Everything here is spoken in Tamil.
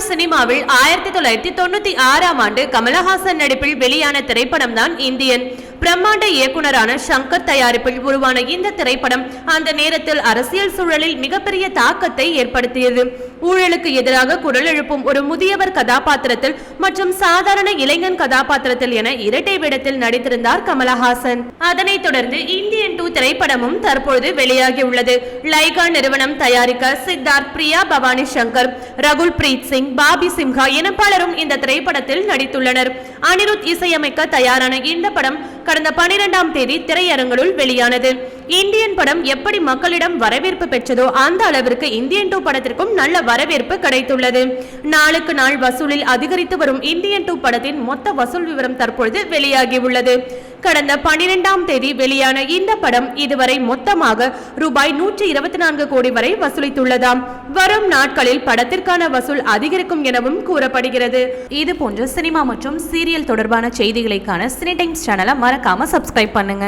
தமிழ் சினிமாவில் ஆயிரத்தி தொள்ளாயிரத்தி தொண்ணூத்தி ஆறாம் ஆண்டு கமலஹாசன் நடிப்பில் வெளியான திரைப்படம் தான் இந்தியன். பிரம்மாண்ட இயக்குனரான சங்கர் தயாரிப்பில் உருவான இந்த திரைப்படம் அந்த நேரத்தில் அரசியல் சூழலில் மிகப்பெரிய தாக்கத்தை ஏற்படுத்தியது. ஊழலுக்கு எதிராக குரல் எழுப்பும் ஒரு முதியவர் கதாபாத்திரத்தில் மற்றும் சாதாரண இளைஞன் கதாபாத்திரத்தில் என இரட்டை வேடத்தில் நடித்திருந்தார் கமலஹாசன். அதனைத் தொடர்ந்து இந்தியன் டூ திரைப்படமும் தற்பொழுது வெளியாகியுள்ளது. லைகா நிறுவனம் தயாரிக்க சித்தார்த் பிரியா பவானி சங்கர் ரகுல் பிரீத் சிங் பாபி சிம்ஹா என பலரும் இந்த திரைப்படத்தில் நடித்துள்ளனர். அனிருத் இசையமைக்க தயாரான இந்த படம் கடந்த பனிரெண்டாம் தேதி திரையரங்குகளுள் வெளியானது. இந்தியன் படம் எப்படி மக்களிடம் வரவேற்பு பெற்றதோ அந்த அளவிற்கு இந்தியன் டூ படத்திற்கும் நல்ல வரவேற்பு கிடைத்துள்ளது. நாளுக்கு நாள் வசூலில் அதிகரித்து வரும் இந்தியன் டூ படத்தின் மொத்த வசூல் விவரம் தற்பொழுது வெளியாகியுள்ளது. கடந்த பனிரெண்டாம் தேதி வெளியான இந்த படம் இதுவரை மொத்தமாக ரூபாய் நூற்றி இருபத்தி நான்கு கோடி வரை வசூலித்துள்ளதாம். வரும் நாட்களில் படத்திற்கான வசூல் அதிகரிக்கும் எனவும் கூறப்படுகிறது. இது போன்ற சினிமா மற்றும் சீரியல் தொடர்பான செய்திகளைக்கான சினி டைம்ஸ் சேனலை மறக்காம சப்ஸ்கிரைப் பண்ணுங்க.